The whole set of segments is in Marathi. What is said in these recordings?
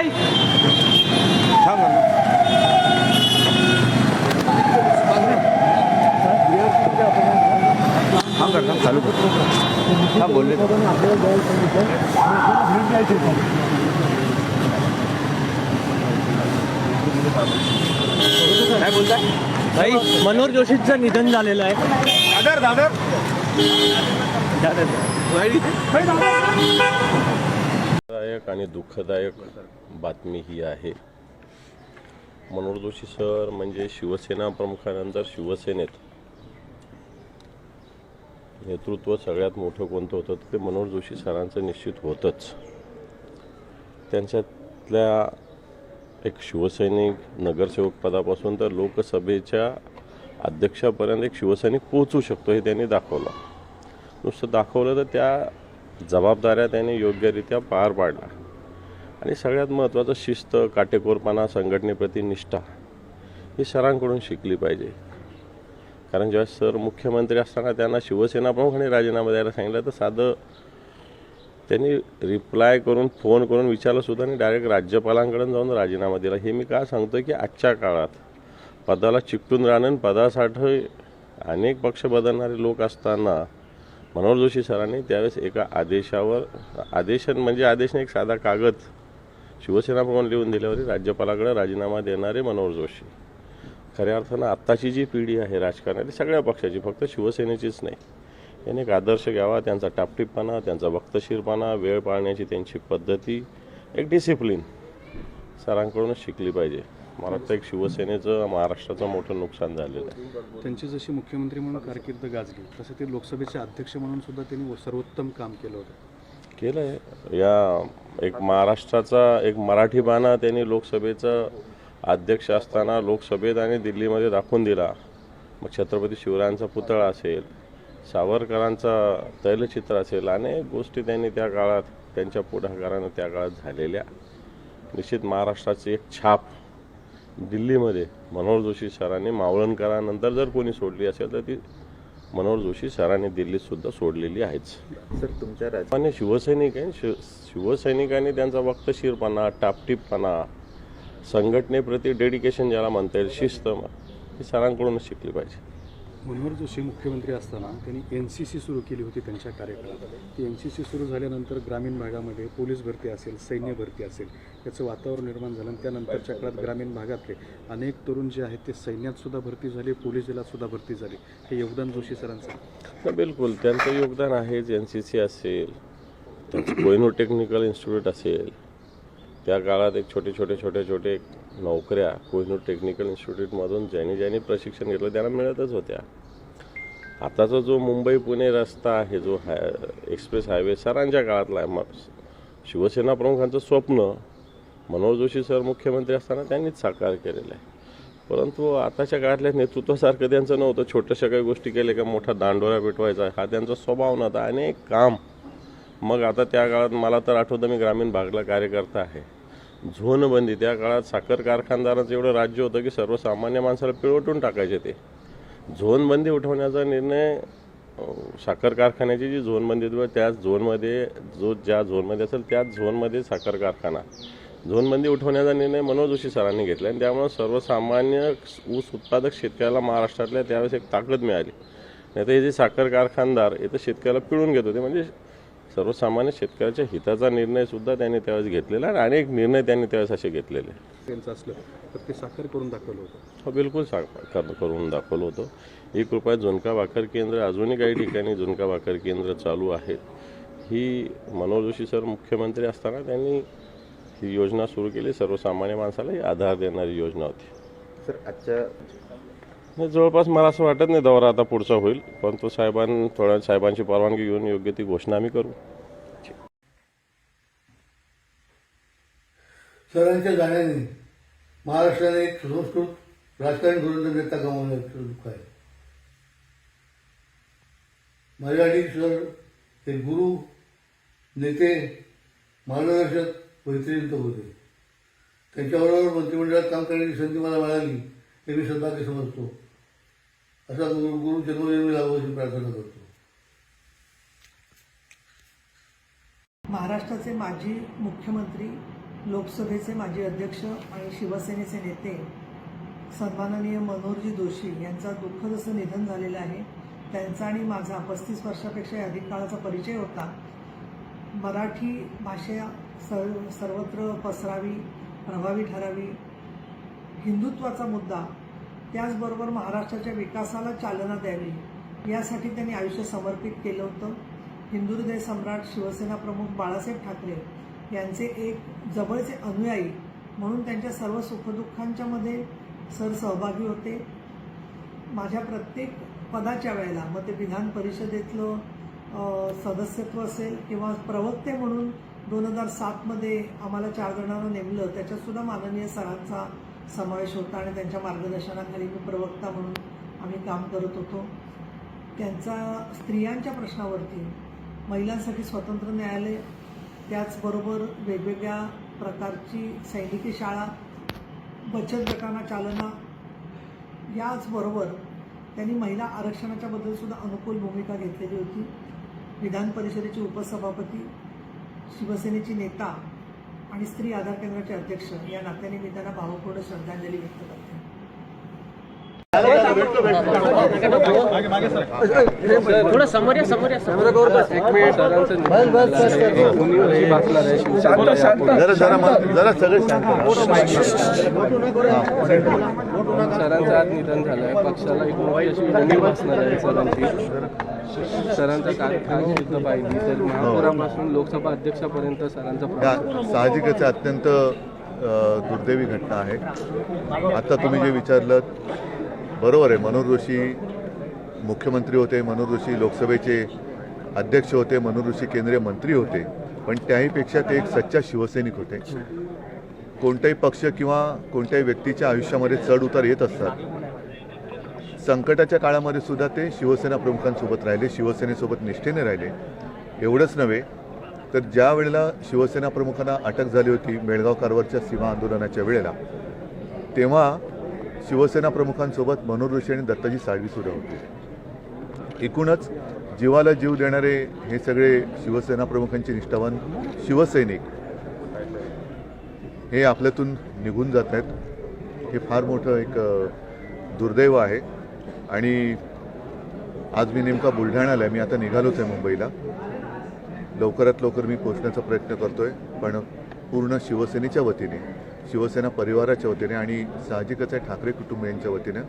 भाई थांब ना. थांब कर थांब चालू कर थांब बोलले काय बोलताय भाई मनोहर जोशींचं निधन झालेलं आहे. दादर दादर. दायक आणि दुःखदायक बातमी ही आहे. मनोहर जोशी सर म्हणजे शिवसेना प्रमुखानंतर शिवसेनेत. नेतृत्व सगळ्यात मोठं कोणतं होतं? ते मनोहर जोशी सरांचं निश्चित होतंच. त्यांच्यातल्या एक शिवसैनिक नगरसेवक पदापासून तर लोकसभेच्या अध्यक्षापर्यंत एक शिवसैनिक पोहोचू शकतो हे त्यांनी दाखवलं. नुसतं दाखवलं तर त्या जबाबदाऱ्या त्यांनी योग्यरित्या पार पाडल्या. आणि सगळ्यात महत्त्वाचं शिस्त काटेकोरपणा संघटनेप्रती निष्ठा ही सरांकडून शिकली पाहिजे. कारण जेव्हा सर मुख्यमंत्री असताना त्यांना शिवसेना प्रमुखाने राजीनामा द्यायला सांगितलं तर साधं त्यांनी रिप्लाय करून फोन करून विचारलं सुद्धा आणि डायरेक्ट राज्यपालांकडून जाऊन राजीनामा दिला. हे मी का सांगतो की आजच्या काळात पदाला चिकटून राहणं आणि पदासाठी अनेक पक्ष बदलणारे लोक असताना मनोहर जोशी सरांनी त्यावेळेस एका आदेशावर आदेशन म्हणजे आदेश नाही, एक साधा कागद शिवसेना लिहून दिल्यावर राज्यपालाकडे राजीनामा देणारे मनोहर जोशी. खऱ्या अर्थानं आत्ताची जी पिढी आहे राजकारणाची सगळ्या पक्षाची फक्त शिवसेनेचीच नाही. याने एक आदर्श घ्यावा त्यांचा टापटीपणा त्यांचा वक्तशीरपणा वेळ पाळण्याची त्यांची पद्धती एक डिसिप्लिन सरांकडूनच शिकली पाहिजे. मला वाटतं एक शिवसेनेचं महाराष्ट्राचं मोठं नुकसान झालेलं आहे. त्यांची जशी मुख्यमंत्री म्हणून कारकीर्द गाजली तसं ते लोकसभेचे अध्यक्ष म्हणून सुद्धा त्यांनी सर्वोत्तम काम केलं होतं. केलं आहे या एक महाराष्ट्राचा एक मराठी बाणा त्यांनी लोकसभेचं अध्यक्ष असताना लोकसभेत आणि दिल्लीमध्ये दाखवून दिला. मग छत्रपती शिवरायांचा पुतळा असेल सावरकरांचा तैलचित्र असेल अनेक गोष्टी त्यांनी त्या काळात त्यांच्या पुढाकारानं त्या काळात झालेल्या. निश्चित महाराष्ट्राची एक छाप दिल्लीमध्ये मनोहर जोशी सरांनी मावळणकरानंतर जर कोणी सोडली असेल तर ती मनोहर जोशी सरांनी दिल्लीत सुद्धा सोडलेली आहेच. सर तुमच्या राज सामान्य शिवसैनिक आहे. शिव शिवसैनिकांनी त्यांचा वक्तशीरपणा टापटीपणा संघटनेप्रती डेडिकेशन ज्याला म्हणता येईल शिस्त ही सरांकडूनच शिकली पाहिजे. मनोहर जोशी मुख्यमंत्री असताना त्यांनी एन सी सी सुरू केली होती त्यांच्या कार्यकाळात. ती एन सी सी सुरू झाल्यानंतर ग्रामीण भागामध्ये पोलीस भरती असेल सैन्य भरती असेल याचं वातावरण निर्माण झालं आणि त्यानंतरच्या काळात ग्रामीण भागातले अनेक तरुण जे आहेत ते सैन्यातसुद्धा भरती झाले पोलीस दलातसुद्धा भरती झाली. हे योगदान जोशी सरांचं तर बिलकुल त्यांचं योगदान आहेच एन सी सी असेल कोयनो टेक्निकल इन्स्टिट्यूट असेल त्या काळात एक छोटे छोटे छोटे छोटे नोकऱ्या कोहिनूर टेक्निकल इन्स्टिट्यूटमधून ज्यांनी ज्यांनी प्रशिक्षण घेतलं त्यांना मिळतच होत्या. आताचा जो मुंबई पुणे रस्ता आहे जो हाय एक्सप्रेस हायवे सरांच्या काळातला आहे मग शिवसेना प्रमुखांचं स्वप्न मनोहर जोशी सर मुख्यमंत्री असताना त्यांनीच साकार केलेलं आहे. परंतु आताच्या काळातल्या नेतृत्वासारखं त्यांचं नव्हतं. छोट्याशा काही गोष्टी केल्या का मोठा दांडोरा पेटवायचा हा त्यांचा स्वभाव नव्हता अनेक काम. मग आता त्या काळात मला तर आठवतं मी ग्रामीण भागला कार्यकर्ता आहे. झोनबंदी. त्या काळात साखर कारखानदाराचं एवढं राज्य होतं की सर्वसामान्य माणसाला पिळवटून टाकायचे ते. झोनबंदी उठवण्याचा निर्णय साखर कारखान्याची जी झोनबंदी होती त्याच झोनमध्ये जो ज्या झोनमध्ये असेल त्याच झोनमध्ये साखर कारखाना. झोनबंदी उठवण्याचा निर्णय मनोज जोशी सरांनी घेतला आणि त्यामुळे सर्वसामान्य ऊस उत्पादक शेतकऱ्याला महाराष्ट्रातल्या त्यावेळेस एक ताकद मिळाली. नाही तर हे जे साखर कारखानदार हे तर शेतकऱ्याला पिळून घेत होते. म्हणजे सर्वसामान्य शेतकऱ्याच्या हिताचा निर्णय सुद्धा त्यांनी त्यावेळेस घेतलेला आणि अनेक निर्णय त्यांनी त्यावेळेस असे घेतलेले त्यांचं असलं तर ते साकार करून दाखवलं होतं. हो बिलकुल सा कर- करून दाखवलं होतं. एक रुपयात झुणका भाकर केंद्र अजूनही काही ठिकाणी झुणका भाकर केंद्र चालू आहेत. ही मनोहर जोशी सर मुख्यमंत्री असताना त्यांनी ही योजना सुरू केली. सर्वसामान्य माणसाला ही आधार देणारी योजना होती. सर आजच्या नाही, जवळपास मला असं वाटत नाही दौरा आता पुढचा होईल पण तो साहेबां थोड्या साहेबांची परवानगी घेऊन योग्य ती घोषणा आम्ही करू. सरांच्या जाण्याने महाराष्ट्राने एक सुसंस्कृत राजकारण धोरण नेता गमावण्याचं दुःख आहे. मर्यादित सर हे गुरु नेते मार्गदर्शक मैत्रिणींत होते. त्यांच्याबरोबर मंत्रिमंडळात काम करण्याची संधी मला मिळाली हे मी सौभाग्य समजतो. असा गुरु गुरु जन्मजन्मी अशी प्रार्थना करतो. महाराष्ट्राचे माजी मुख्यमंत्री लोकसभेचे माजी अध्यक्ष आणि शिवसेनेचे नेते सन्माननीय मनोहरजी जोशी यांचा दुःखद असं निधन झालेलं आहे त्यांचा आणि माझा पस्तीस वर्षापेक्षा अधिक काळाचा परिचय होता. मराठी भाषा सर्व सर्वत्र पसरावी प्रभावी ठरावी हिंदुत्वाचा मुद्दा त्याचबरोबर महाराष्ट्राच्या विकासाला चालना द्यावी. यासाठी त्यांनी आयुष्य समर्पित केलं होतं. हिंदू हृदय सम्राट शिवसेना प्रमुख बाळासाहेब ठाकरे यांचे एक जवळचे अनुयायी म्हणून त्यांच्या सर्व सुखदुःखांच्यामध्ये सर सहभागी होते. माझ्या प्रत्येक पदाच्या वेळेला मग ते विधान परिषदेतलं सदस्यत्व असेल किंवा प्रवक्ते म्हणून दोन हजार सातमध्ये आम्हाला चार जणांना नेमलं त्याच्यातसुद्धा माननीय सरांचा समावेश होता आणि त्यांच्या मार्गदर्शनाखाली मी प्रवक्ता म्हणून आम्ही काम करत होतो. त्यांचा स्त्रियांच्या प्रश्नावरती महिलांसाठी स्वतंत्र न्यायालय त्याचबरोबर वेगवेगळ्या प्रकारची सैनिकी शाळा बचत गटांना चालना याचबरोबर त्यांनी महिला आरक्षणाच्या बद्दल सुद्धा अनुकूल भूमिका घेतलेली होती. विधान परिषदेची उपसभापती शिवसेनेची नेता आणि स्त्री आधार केंद्राचे अध्यक्ष या नात्याने मी त्यांना भावपूर्ण श्रद्धांजली व्यक्त करते. थोडं समोर या समोर या समोर जरा जरा मला- जरा सगळे शांत सरांचं आज निधन झालंय. पक्षाला एक मोठी अशी उमेद बसणार आहे सरांची. सरांचा कार्यकाळ शुद्ध पाहिली तर महापौरापासून लोकसभा अध्यक्षापर्यंत सरांचा या साहजिकच अत्यंत अ, दुर्दैवी घटना आहे. आता तुम्ही जे विचारलं बरोबर आहे मनोहर जोशी मुख्यमंत्री होते मनोहर जोशी लोकसभेचे अध्यक्ष होते मनोहर जोशी केंद्रीय मंत्री होते पण त्याहीपेक्षा ते एक सच्चा शिवसैनिक होते. कोणताही पक्ष किंवा कोणत्याही व्यक्तीच्या आयुष्यामध्ये चढ उतार येत असतात. संकटाच्या काळामध्ये सुद्धा ते शिवसेना प्रमुखांसोबत राहिले शिवसेनेसोबत निष्ठेने राहिले. एवढंच नव्हे तर ज्या वेळेला शिवसेना प्रमुखांना अटक झाली होती मेळगाव कारवारच्या सीमा आंदोलनाच्या वेळेला तेव्हा शिवसेना प्रमुखांसोबत मनोहर ऋषी आणि दत्ताजी साळवी सुद्धा होते. एकूणच जीवाला जीव देणारे हे सगळे शिवसेना प्रमुखांचे निष्ठावान शिवसैनिक हे आपल्यातून निघून जात आहेत. हे फार मोठं एक दुर्दैव आहे. आणि आज मी नेमका बुलढाण्याला आहे. मी आता निघालोच आहे मुंबईला. लवकरात लवकर मी पोचण्याचा प्रयत्न करतो आहे पण पूर्ण शिवसेनेच्या वतीने शिवसेना परिवाराच्या वतीने आणि साहजिकच आहे ठाकरे कुटुंबियांच्या वतीने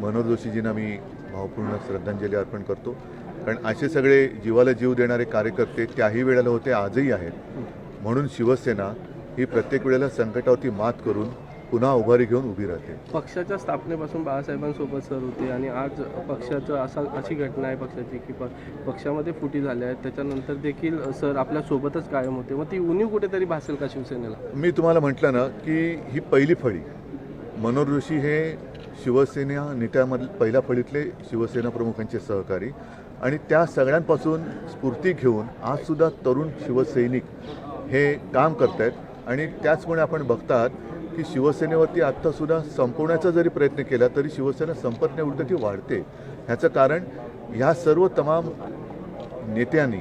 मनोहर जोशीजींना मी भावपूर्ण श्रद्धांजली अर्पण करतो. कारण असे सगळे जीवाला जीव देणारे कार्यकर्ते त्याही वेळेला होते आजही आहेत. म्हणून शिवसेना ही प्रत्येक वेळेला संकटावरती मात करून पुन्हा उभारी घेऊन उभी राहते. पक्षाच्या स्थापनेपासून बाळासाहेबांसोबत सर होते आणि आज पक्षाचं असा अशी घटना आहे पक्षाची की प- पक्षामध्ये फुटी झाल्या आहेत. त्याच्यानंतर देखील सर आपल्या सोबतच कायम होते. मग ती उणीव कुठेतरी भासेल का शिवसेनेला? मी तुम्हाला म्हटलं ना की ही पहिली फळी मनोहर जोशी हे शिवसेना नेत्यामधील पहिल्या फळीतले शिवसेना प्रमुखांचे सहकारी आणि त्या सगळ्यांपासून स्फूर्ती घेऊन आजसुद्धा तरुण शिवसैनिक हे काम करत आहेत आणि त्याचमुळे आपण बघतात की शिवसेनेवरती आत्तासुद्धा संपवण्याचा जरी प्रयत्न केला तरी शिवसेना संपत नाही उलट ती वाढते. ह्याचं कारण ह्या सर्व तमाम नेत्यांनी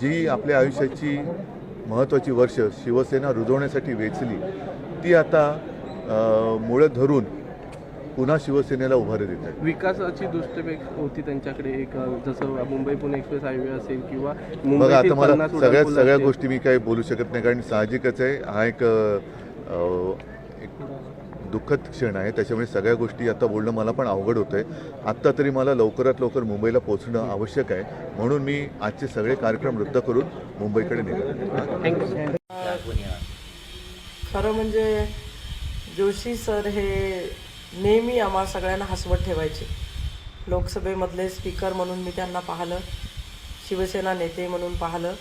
जी आपल्या आयुष्याची महत्त्वाची वर्ष शिवसेना रुजवण्यासाठी वेचली ती आता मुळं धरून पुन्हा शिवसेनेला उभारी देत आहेत. विकासाची दृष्टी होती त्यांच्याकडे एक जसं मुंबई पुणे एक्सप्रेस हायवे असेल किंवा बघा आता मला सगळ्या सगळ्या. गोष्टी मी काही बोलू शकत नाही कारण साहजिकच आहे. हा एक एक दुःखद क्षण आहे. त्याच्यामुळे सगळ्या गोष्टी आता बोलणं मला पण अवघड होतं आहे आत्ता तरी मला लवकरात लवकर मुंबईला पोहोचणं आवश्यक आहे. म्हणून मी आजचे सगळे कार्यक्रम रद्द करून मुंबईकडे निघालो. खरं म्हणजे जोशी सर हे नेहमी आम्हा सगळ्यांना हसवत ठेवायचे. लोकसभेमधले स्पीकर म्हणून मी त्यांना पाहिलं शिवसेना नेते म्हणून पाहिलं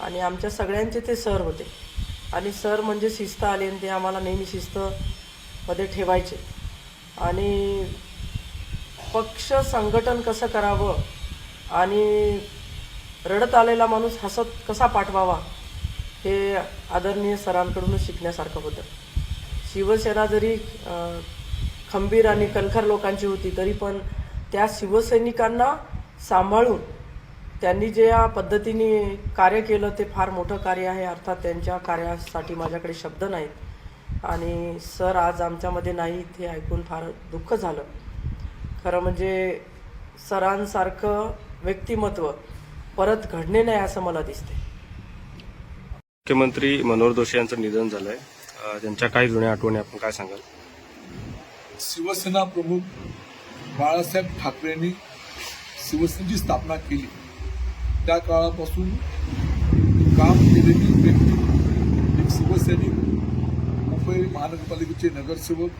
आणि आमच्या सगळ्यांचे ते सर होते. आणि सर म्हणजे शिस्त आली आणि ते आम्हाला नेहमी शिस्तमध्ये ठेवायचे. आणि पक्ष संघटन कसं करावं आणि रडत आलेला माणूस हसत कसा पाठवावा हे आदरणीय सरांकडूनच शिकण्यासारखं होतं. शिवसेना जरी खंबीर आणि कणखर लोकांची होती तरी पण त्या शिवसैनिकांना सांभाळून त्यांनी जे या पद्धतीने कार्य केलं ते फार मोठं कार्य आहे. अर्थात त्यांच्या कार्यासाठी माझ्याकडे शब्द नाहीत. आणि सर आज आमच्यामध्ये नाहीत हे ऐकून फार दुःख झालं. खरं म्हणजे सरांसारखं व्यक्तिमत्व परत घडणे नाही असं मला दिसते मुख्यमंत्री मनोहर जोशी यांचं निधन झालंय. त्यांच्या काही जुन्या आठवणी आपण काय सांगाल? शिवसेना प्रमुख बाळासाहेब ठाकरेंनी शिवसेनेची स्थापना केली. त्या काळापासून काम केलेली व्यक्ती एक शिवसैनिक मुंबई महानगरपालिकेचे नगरसेवक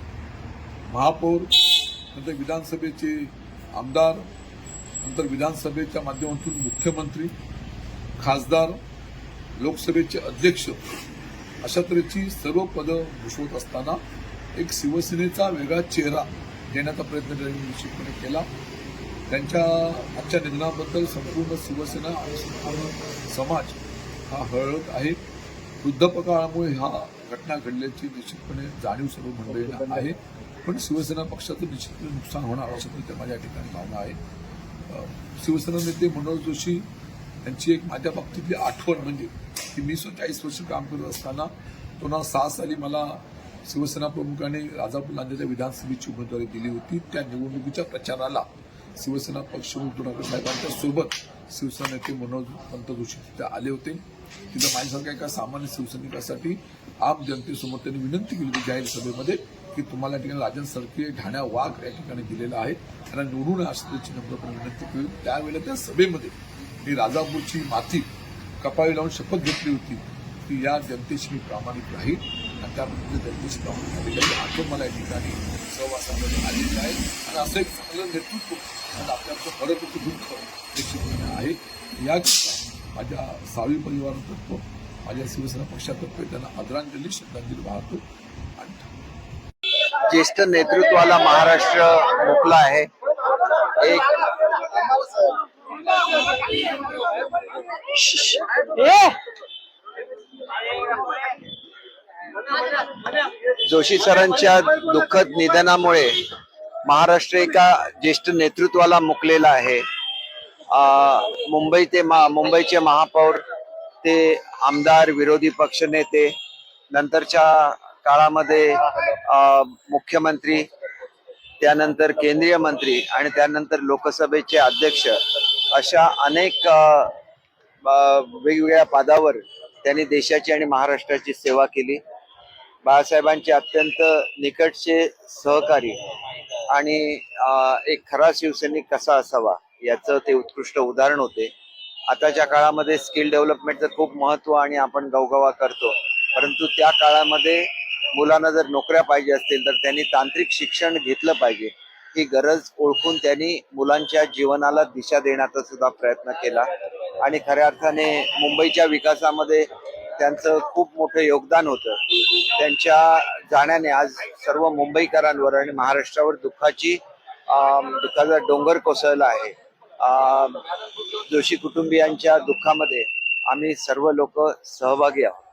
महापौर नंतर विधानसभेचे आमदार नंतर विधानसभेच्या माध्यमातून मुख्यमंत्री खासदार लोकसभेचे अध्यक्ष अशा तऱ्हेची सर्व पदं भूषवत असताना एक शिवसेनेचा वेगळा चेहरा देण्याचा प्रयत्न त्यांनी निश्चितपणे केला. त्यांच्या आजच्या निधनाबद्दल संपूर्ण शिवसेना आणि संपूर्ण समाज हा हळहळत आहे. वृद्धपकाळामुळे हा घटना घडल्याची निश्चितपणे जाणीव सर्व मंडळींना आहे. पण शिवसेना पक्षाचं निश्चितपणे नुकसान होणार असं माझ्या ठिकाणी भावना आहे. शिवसेना नेते मनोहर जोशी यांची एक माझ्या बाबतीतली आठवण म्हणजे की मी चाळीस वर्ष काम करत असताना दोन हजार सहा साली मला शिवसेना प्रमुखाने राजापूर लांजाच्या विधानसभेची उमेदवारी दिली होती. त्या निवडणुकीच्या प्रचाराला शिवसेना पक्ष उद्धव ठाकरे साहेबांच्या सोबत शिवसेना नेते मनोज पंत जोशी तिथे आले होते. तिथं माझ्यासारख्या एका सामान्य शिवसैनिकासाठी आम जनतेसमोर त्यांनी विनंती केली होती जाहीर सभेमध्ये की तुम्हाला या ठिकाणी राजन सरके ढाण्या वाघ या ठिकाणी दिलेला आहे. त्यांना निवडून असल्याची नम्रपणे विनंती केली त्यावेळेला त्या सभेमध्ये मी राजापूरची माती कपाळी लावून शपथ घेतली होती. की या जनतेशी मी प्रामाणिक राहील आणि त्या पद्धतीने जनतेशी प्रामाणिक राहील याची आठवण मला या ठिकाणी सहवासामध्ये आलेली आहे. आणि असं एक चांगलं नेतृत्व आणि आपल्याचं फरक दुःख निश्चितपणे आहे. या माझ्या सावी परिवारातर्फे माझ्या शिवसेना पक्षातर्फे त्यांना आदरांजली श्रद्धांजली वाहतो आणि. ज्येष्ठ नेतृत्वाला महाराष्ट्र मुकला आहे. एक जोशी सरांच्या दुःखद निधनामुळे महाराष्ट्र एका ज्येष्ठ नेतृत्वाला मुकलेला आहे. अं, मुंबई ते मा मुंबईचे महापौर ते आमदार विरोधी पक्षनेते नंतरच्या काळामध्ये अं, मुख्यमंत्री त्यानंतर केंद्रीय मंत्री आणि त्यानंतर लोकसभेचे अध्यक्ष अशा अनेक वेगवेगळ्या पदावर त्यांनी देशाची आणि महाराष्ट्राची सेवा केली. बाळासाहेबांचे अत्यंत निकटचे सहकारी आणि एक खरा शिवसैनिक कसा असावा याचं ते उत्कृष्ट उदाहरण होते. आताच्या काळामध्ये स्किल डेव्हलपमेंटचं खूप महत्त्व आणि आपण गवगवा करतो. परंतु त्या काळामध्ये मुलांना जर नोकऱ्या पाहिजे असतील तर त्यांनी तांत्रिक शिक्षण घेतलं पाहिजे. ही गरज ओळखून त्यांनी मुलांच्या जीवनाला दिशा देण्याचा सुद्धा प्रयत्न केला. आणि खऱ्या अर्थाने मुंबईच्या विकासामध्ये त्यांचं खूप मोठं योगदान होतं. त्यांच्या जाण्याने आज सर्व मुंबईकरांवर आणि महाराष्ट्रावर दुःखाची दुःखाचा डोंगर कोसळला आहे. जोशी कुटुंबियांच्या दुःखामध्ये आम्ही सर्व लोक सहभागी आहोत.